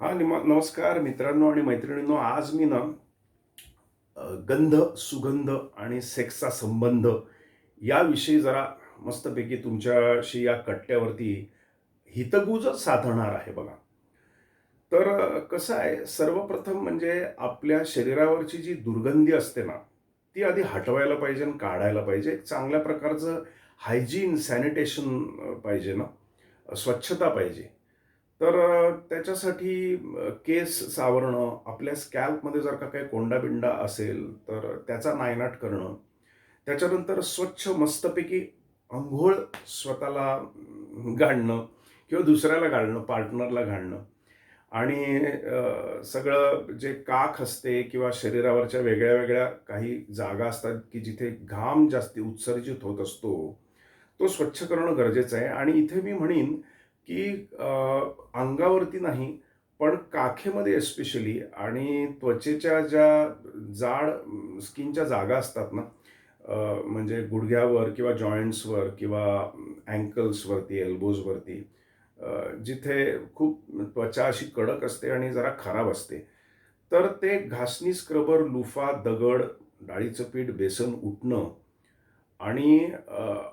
हा निम- नमस्कार मित्रांनो आणि मैत्रिणींनो आज मी ना गंध सुगंध आणि सेक्सचा संबंध याविषयी जरा मस्तपैकी तुमच्याशी या कट्ट्यावरती हितगुज साधणार आहे बघा. तर कसं आहे सर्वप्रथम म्हणजे आपल्या शरीरावरची जी दुर्गंधी असते ना ती आधी हटवायला पाहिजे आणि काढायला पाहिजे. एक चांगल्या प्रकारचं हायजीन सॅनिटेशन पाहिजे ना स्वच्छता पाहिजे. तर त्याच्यासाठी केस सावरणं आपल्या स्कॅल्पमध्ये जर का काही कोंडाबिंडा असेल तर त्याचा नायनाट करणं त्याच्यानंतर स्वच्छ मस्तपैकी अंघोळ स्वतःला अम, किंवा दुसऱ्याला गाळणं पार्टनरला घालणं. आणि सगळं जे काख असते किंवा शरीरावरच्या वेगळ्या वेगळ्या काही जागा असतात की जिथे घाम जास्ती उत्सर्जित होत असतो तो स्वच्छ करणं गरजेचं आहे. आणि इथे मी म्हणेन की अंगावरती नाही पण काखेमध्ये एस्पेशली आणि त्वचेच्या ज्या जाड स्किनच्या जागा असतात ना म्हणजे गुडघ्यावर किंवा जॉईंट्सवर किंवा अँकल्सवरती एल्बोजवरती जिथे खूप त्वचा अशी कडक असते आणि जरा खराब असते तर ते घासणी स्क्रबर लुफा दगड डाळीचं पीठ बेसन उठणं आणि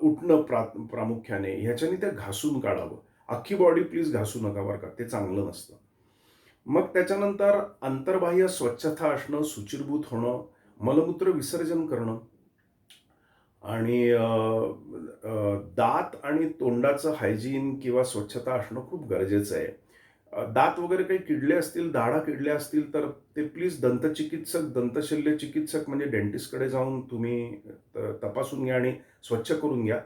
उठणं प्रा प्रामुख्याने ह्याच्याने ते घासून काढावं. अख्खी बॉडी प्लीज घासू नका बरं का ते चांगलं नसतं. मग त्याच्यानंतर अंतर्बाह्य स्वच्छता असणं सुचिरभूत होणं मलमूत्र विसर्जन करणं आणि दात आणि तोंडाचं हायजीन किंवा स्वच्छता असणं खूप गरजेचं आहे. दात वगैरे काही किडले असतील दाढा किडल्या असतील तर ते प्लीज दंतचिकित्सक दंतशल्य चिकित्सक म्हणजे डेंटिस्टकडे जाऊन तुम्ही त- तपासून घ्या आणि स्वच्छ करून घ्या.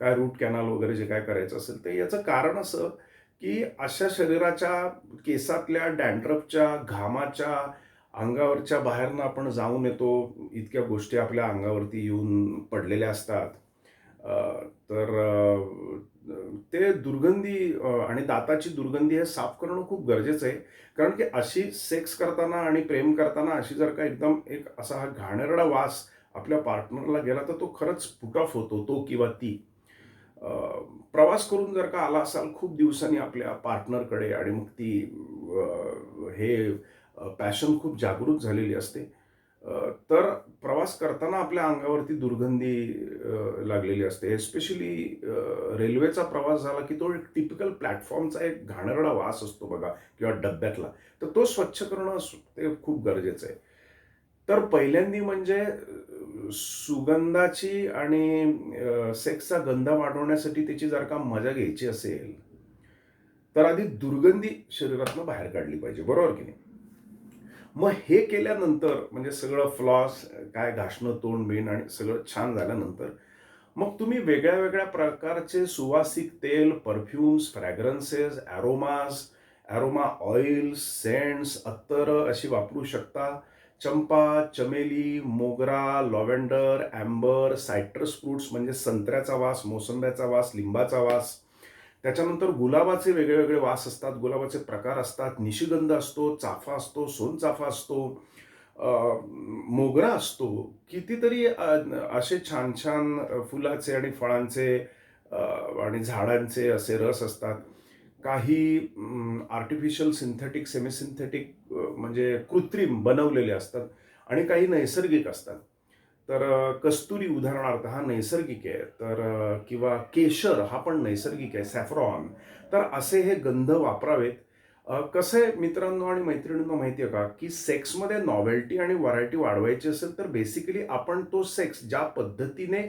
काय रूट कॅनल वगैरे जे काय करायचं असेल ते. याचं कारण असं की अशा शरीराच्या केसातल्या डॅन्ड्रफच्या घामाच्या अंगावरच्या बाहेरनं आपण जाऊन येतो इतक्या गोष्टी आपल्या अंगावरती येऊन पडलेल्या असतात. तर ते दुर्गंधी आणि दाताची दुर्गंधी हे साफ करणं खूप गरजेचं आहे. कारण की अशी सेक्स करताना आणि प्रेम करताना अशी जर का एकदम एक असा हा घाणेरडा वास आपल्या पार्टनरला गेला तर तो खरंच पुट ऑफ होतो तो किंवा ती. प्रवास करून जर का आला असाल खूप दिवसांनी आपल्या पार्टनरकडे आणि मग ती हे पॅशन खूप जागृत झालेली असते. तर प्रवास करताना आपल्या अंगावरती दुर्गंधी लागलेली असते. एस्पेशली रेल्वेचा प्रवास झाला की तो एक टिपिकल प्लॅटफॉर्मचा एक घाणेरडा वास असतो बघा किंवा डब्यातला. तर तो स्वच्छ करणं ते खूप गरजेचं आहे. तर पहिल्यांदी म्हणजे सुगंधाची आणि सेक्सचा गंधा वाढवण्यासाठी त्याची जर का मजा घ्यायची असेल तर आधी दुर्गंधी शरीरातनं बाहेर काढली पाहिजे बरोबर की नाही? मग हे केल्यानंतर म्हणजे सगळं फ्लॉस काय घासणं तोंड बिन आणि सगळं छान झाल्यानंतर मग तुम्ही वेगळ्या वेगळ्या प्रकारचे सुवासिक तेल perfumes fragrances aromas aroma oils scents अत्तर अशी वापरू शकता. चंपा चमेली मोगरा लॉव्हेंडर ॲम्बर सायट्रस फ्रूट्स म्हणजे संत्र्याचा वास मोसंब्याचा वास लिंबाचा वास. त्याच्यानंतर गुलाबाचे वेगळे वेगळे वास असतात. गुलाबाचे प्रकार असतात. निशिगंध असतो चाफा असतो सोनचाफा असतो मोगरा असतो. कितीतरी असे छान छान फुलाचे आणि फळांचे आणि झाडांचे असे रस असतात. काही आर्टिफिशियल सिंथेटिक सेमीसिंथेटिक म्हणजे कृत्रिम बनवलेले असतात आणि काही नैसर्गिक असतात. तर कस्तुरी उदाहरणार्थ हा नैसर्गिक आहे. तर किंवा केशर हा पण नैसर्गिक आहे सॅफ्रॉन तर असे हे गंध वापरावेत. कसे कसं आहे मित्रांनो आणि मैत्रिणींना माहिती आहे का? की सेक्समध्ये नॉवेल्टी आणि व्हरायटी वाढवायची असेल तर बेसिकली आपण तो सेक्स ज्या पद्धतीने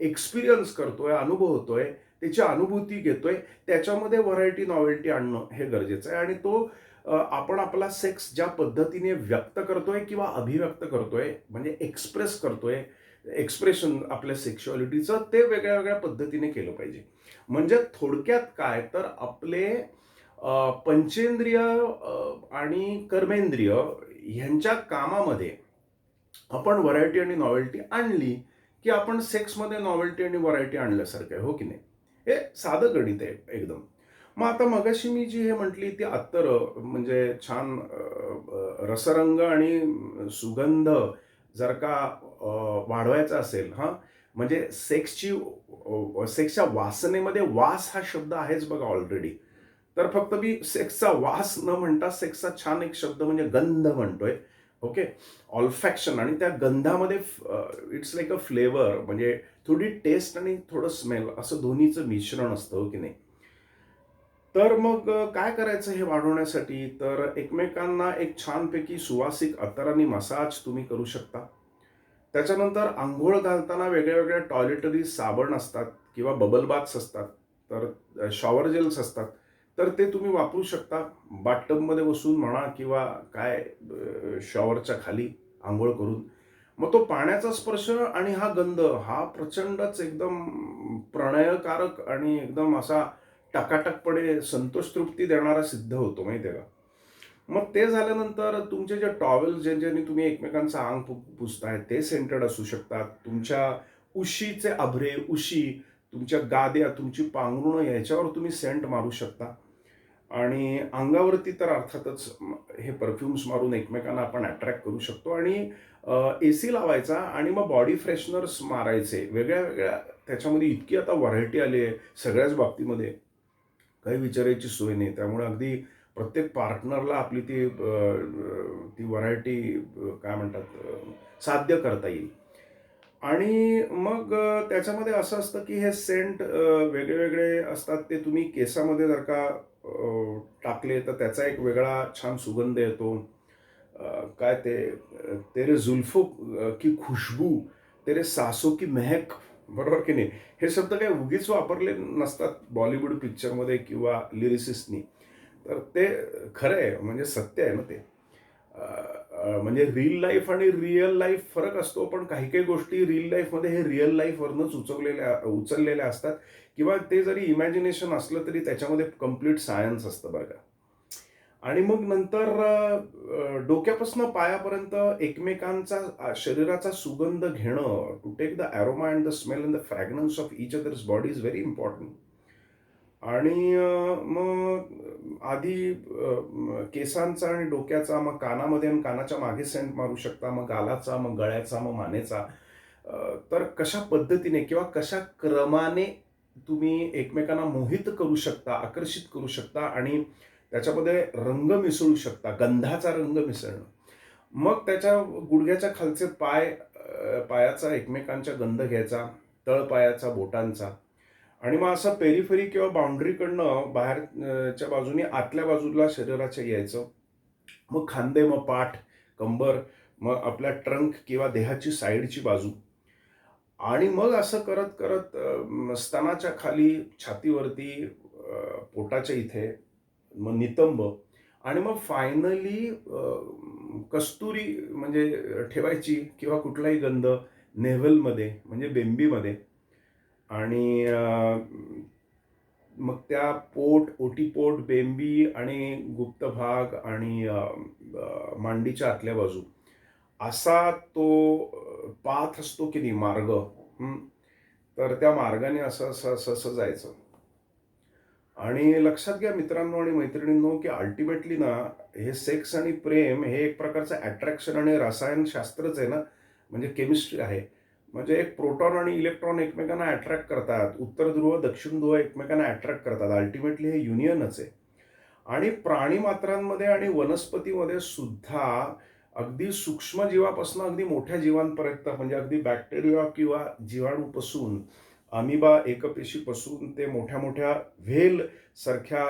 एक्सपिरियन्स करतोय अनुभवतोय त्याची अनुभूती घेतोय त्याच्यामध्ये व्हरायटी नॉवेल्टी आणणं हे गरजेचं आहे. आणि तो आपण आपला सेक्स ज्या पद्धतीने व्यक्त करतोय किंवा अभिव्यक्त करतोय म्हणजे एक्सप्रेस करतोय एक्सप्रेशन आपल्या सेक्शुअलिटीचं ते वेगळ्या वेगळ्या पद्धतीने केलं पाहिजे. म्हणजे थोडक्यात काय? तर आपले पंचेंद्रिय आणि कर्मेंद्रिय ह्यांच्या कामामध्ये आपण व्हरायटी आणि नॉवेल्टी आणली की आपण सेक्समध्ये नॉवेल्टी आणि व्हरायटी आणल्यासारखं आहे हो की नाही? हे साधं गणित आहे एकदम. मग आता मगाशी मी जी हे म्हटली ती अत्तर म्हणजे छान रसरंग आणि सुगंध जर का वाढवायचा असेल हां म्हणजे सेक्सची सेक्सच्या वासनेमध्ये वास हा शब्द आहेच बघा ऑलरेडी तर फक्त मी सेक्सचा वास न म्हणता सेक्सचा छान एक शब्द म्हणजे गंध म्हणतोय. ओके? ऑल्फॅक्शन आणि त्या गंधामध्ये इट्स लाईक अ फ्लेवर म्हणजे थोडी टेस्ट आणि थोडं स्मेल असं दोन्हीचं मिश्रण असतं हो की नाही? तर मग काय करायचं हे वाढवण्यासाठी? तर एकमेकांना एक छानपैकी सुवासिक अत्तराने मसाज तुम्ही करू शकता. त्याच्यानंतर आंघोळ घालताना वेगळ्या वेगळ्या टॉयलेटरी साबण असतात किंवा बबल बाथ्स असतात. तर शॉवर जेल्स असतात. तर ते तुम्ही वापरू शकता. बाथटबमध्ये बसून म्हणा किंवा काय शॉवरच्या खाली आंघोळ करून. मग तो पाण्याचा स्पर्श आणि हा गंध हा प्रचंडच एकदम प्रणयकारक आणि एकदम असा टकाटकपणे संतोष तृप्ती देणारा सिद्ध होतो माहिती आहे का? मग ते झाल्यानंतर तुमचे जे टॉवेल ज्यांच्यानी ज्यांनी तुम्ही एकमेकांचं अंग पुसताय ते सेंटेड असू शकतात. तुमच्या उशीचे आभरे उशी तुमच्या गाद्या तुमची पांघरुणं याच्यावर तुम्ही सेंट मारू शकता. आणि अंगावरती तर अर्थातच हे परफ्युम्स मारून एकमेकांना आपण अट्रॅक्ट करू शकतो आणि ए सी लावायचा आणि मग बॉडी फ्रेशनर्स मारायचे. वेगळ्या वेगळ्या. त्याच्यामध्ये इतकी आता व्हरायटी आली आहे सगळ्याच बाबतीमध्ये. काही विचारायची सोय नाही. त्यामुळे अगदी प्रत्येक पार्टनरला आपली ती ती व्हरायटी काय म्हणतात साध्य करता येईल. आणि मग त्याच्यामध्ये असं असतं की हे सेंट वेगळे वेगळे असतात ते तुम्ही केसामध्ये जर का टाकले तर त्याचा एक वेगळा छान सुगंध येतो. काय ते तेरे जुल्फो की खुशबू तेरे सासो की महक बरोबर की नाही? हे शब्द काही उगीच वापरले नसतात बॉलिवूड पिक्चरमध्ये किंवा लिरिसिसनी तर ते खरं आहे म्हणजे सत्य आहे ना ते. म्हणजे रील लाईफ आणि रिअल लाईफ फरक असतो पण काही काही गोष्टी रिअल लाईफमध्ये हे रिअल लाईफवरनंच उचवलेल्या उचललेल्या असतात. किंवा ते जरी इमॅजिनेशन असलं तरी त्याच्यामध्ये कंप्लीट सायन्स असतं बरं का. आणि मग नंतर डोक्यापासून पायापर्यंत एकमेकांचा शरीराचा सुगंध घेणं to take the aroma and the smell and the fragrance of each others body is very important आणि मग आधी केसांचा आणि डोक्याचा मग कानामध्ये आणि कानाच्या मागे सेंट मारू शकता मग गालाचा मग गळ्याचा मग मानेचा. तर कशा पद्धतीने किंवा कशा क्रमाने तुम्ही एकमेकांना मोहित करू शकता आकर्षित करू शकता आणि त्याच्यामध्ये रंग मिसळू शकता गंधाचा रंग मिसळणं? मग त्याच्या गुडघ्याच्या खालचे पाय पायाचा एकमेकांच्या गंध घ्यायचा तळपायाचा बोटांचा. आणि मग असं पेरिफेरी किंवा बाउंड्रीकडनं बाहेरच्या बाजूने आतल्या बाजूला शरीराच्या यायचं मग खांदे मग पाठ कंबर मग आपल्या ट्रंक किंवा देहाची साईडची बाजू. आणि मग असं करत करत स्तनाच्या खाली छातीवरती पोटाच्या इथे मग नितंब. आणि मग फायनली कस्तुरी म्हणजे ठेवायची किंवा कुठलाही गंध नेव्हलमध्ये म्हणजे बेंबीमध्ये आणि मग त्या पोट ओटीपोट बेंबी आणि गुप्त भाग आणि मांडीच्या आतल्या बाजू असा तो पाथ असतो की नाही मार्ग तर त्या मार्गाने असं असं असं असं जायचं. आणि लक्षात घ्या मित्रांनो आणि मैत्रिणींनो की अल्टिमेटली ना हे सेक्स आणि प्रेम हे एक प्रकारचं अट्रॅक्शन आणि रसायनशास्त्रच आहे ना म्हणजे केमिस्ट्री आहे. म्हणजे एक प्रोटॉन आणि इलेक्ट्रॉन एकमेकांना अट्रॅक्ट करतात. उत्तर ध्रुव दक्षिण ध्रुव एकमेकांना अट्रॅक्ट करतात. अल्टिमेटली हे युनियनच आहे. आणि प्राणी मात्रांमध्ये आणि वनस्पतीमध्ये सुद्धा अगदी सूक्ष्म जीवापासून अगदी मोठ्या जीवांपर्यंत म्हणजे अगदी बॅक्टेरिया किंवा जीवाणूपासून अमिबा एकपेशीपासून ते मोठ्या मोठ्या व्हेल सारख्या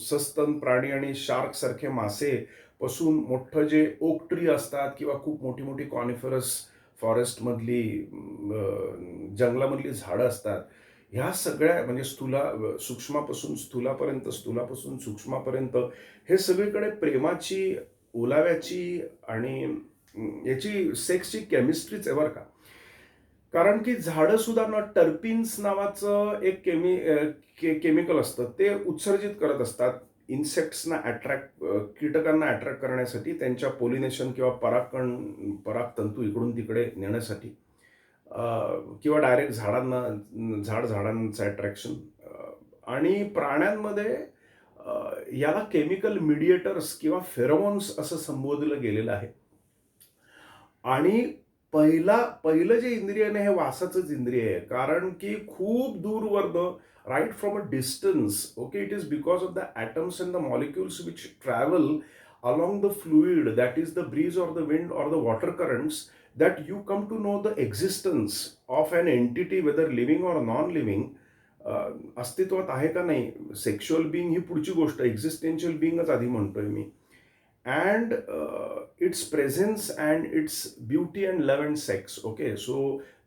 सस्तन प्राणी आणि शार्कसारखे मासे पासून मोठं जे ओक ट्री असतात किंवा खूप मोठी मोठी कॉनिफरस फॉरेस्टमधली जंगलामधली झाडं असतात. ह्या सगळ्या म्हणजे स्थूला सूक्ष्मापासून स्थूलापर्यंत स्थूलापासून सूक्ष्मापर्यंत हे सगळीकडे प्रेमाची ओलाव्याची आणि याची सेक्सची केमिस्ट्रीच आहे बरं का. कारण की झाडं सुद्धा ना टर्पिन्स नावाचं एक केमी के केमिकल असतं. ते उत्सर्जित करत असतात. इन्सेक्ट्सना अट्रॅक्ट कीटकांना अट्रॅक्ट करण्यासाठी त्यांच्या पोलिनेशन किंवा परागकण परागतंतू इकडून तिकडे नेण्यासाठी किंवा डायरेक्ट झाडांना झाड झाडांचं अट्रॅक्शन आणि प्राण्यांमध्ये याला केमिकल मिडिएटर्स किंवा फेरोमोन्स असं संबोधलं गेलेलं आहे. आणि पहिला पहिलं जे इंद्रिय आहे ना हे वासाचंच इंद्रिय आहे. कारण की खूप दूरवरनं right from a distance okay it is because of the atoms and the molecules which travel along the fluid that is the breeze or the wind or the water currents that you come to know the existence of an entity whether living or non living अस्तित्वात आहे का नाही? Sexual being ही पुढची गोष्ट existential बिईंगच आधी म्हणतोय मी. And its presence and its beauty and love and sex okay so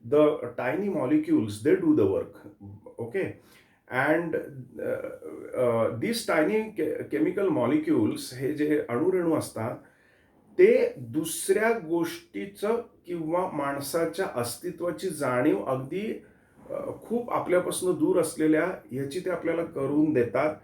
the tiny molecules they do the work okay and this tiny chemical molecules हे जे अणुरेणू असतात ते दुसऱ्या गोष्टीचं किंवा माणसाच्या अस्तित्वाची जाणीव अगदी खूप आपल्यापासून दूर असलेल्या ह्याची ते आपल्याला करून देतात.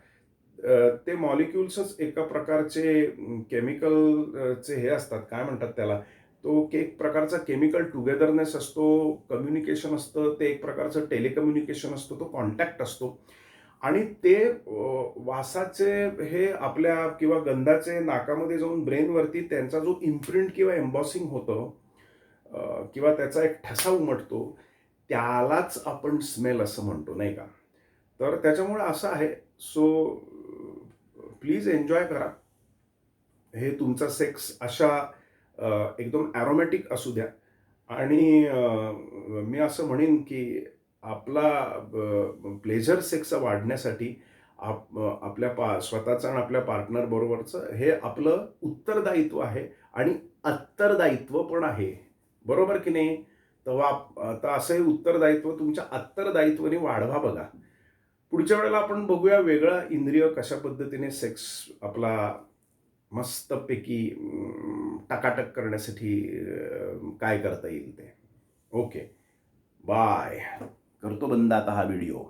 ते मॉलिक्युल्सच एका प्रकारचे केमिकलचे हे असतात. काय म्हणतात त्याला? तो एक प्रकारचा केमिकल टुगेदरनेस असतो कम्युनिकेशन असतं ते एक प्रकारचं टेलिकम्युनिकेशन असतं तो कॉन्टॅक्ट असतो. आणि ते वासाचे हे आपल्या किंवा गंधाचे नाकामध्ये जाऊन ब्रेनवरती त्यांचा जो इम्प्रिंट किंवा एम्बॉसिंग होतं किंवा त्याचा एक ठसा उमटतो त्यालाच आपण स्मेल असं म्हणतो नाही का? तर त्याच्यामुळे असं आहे. सो प्लीज एन्जॉय करा. हे तुमचा सेक्स अशा एकदम ॲरोमॅटिक असू द्या. आणि मी असं म्हणेन की आपला प्लेझर सेक्स वाढण्यासाठी आप आपल्या पा स्वतःचं आणि आपल्या पार्टनर बरोबरचं हे आपलं उत्तरदायित्व आहे आणि अत्तरदायित्व पण आहे. बरोबर की नाही? तेव्हा आता असं हे उत्तरदायित्व तुमच्या अत्तरदायित्वाने वाढवा बघा. पुढच्या वेळेला आपण बघूया वेगळा इंद्रिय कशा पद्धतीने सेक्स आपला मस्तपैकी टाकाटक करण्यासाठी काय करता येईल ते. ओके बाय करतो बंद आता हा व्हिडिओ